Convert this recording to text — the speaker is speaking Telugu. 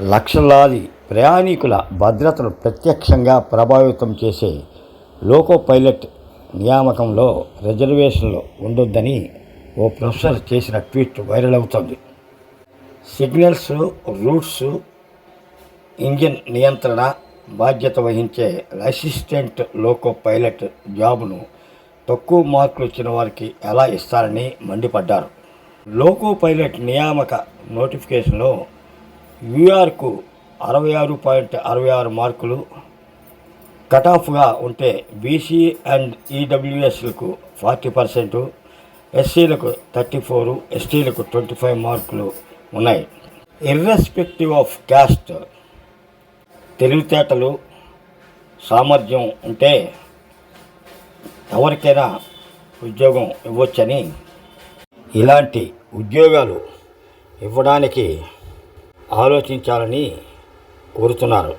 లక్షలాది ప్రయాణికుల భద్రతను ప్రత్యక్షంగా ప్రభావితం చేసే లోకో పైలట్ నియామకంలో రిజర్వేషన్లు ఉండొద్దని ఓ ప్రొఫెసర్ చేసిన ట్వీట్ వైరల్ అవుతోంది. సిగ్నల్స్ రూట్స్ ఇంజిన్ నియంత్రణ బాధ్యత వహించే అసిస్టెంట్ లోకో పైలట్ జాబును తక్కువ మార్కులు వచ్చిన వారికి ఎలా ఇస్తారని మండిపడ్డారు. లోకో పైలట్ నియామక నోటిఫికేషన్లో యూఆర్కు అరవై ఆరు పాయింట్ అరవై ఆరు మార్కులు కటాఫ్గా ఉంటే బీసీ అండ్ ఈడబ్ల్యూఎస్లకు ఫార్టీ పర్సెంట్ ఎస్సీలకు థర్టీ ఫోరు ఎస్టీలకు ట్వంటీ ఫైవ్ మార్కులు ఉన్నాయి. ఇర్రెస్పెక్టివ్ ఆఫ్ క్యాస్ట్ తెలివితేటలు సామర్థ్యం ఉంటే ఎవరికైనా ఉద్యోగం ఇవ్వచ్చని ఇలాంటి ఉద్యోగాలు ఇవ్వడానికి ఆలోచించాలని కోరుతున్నారు.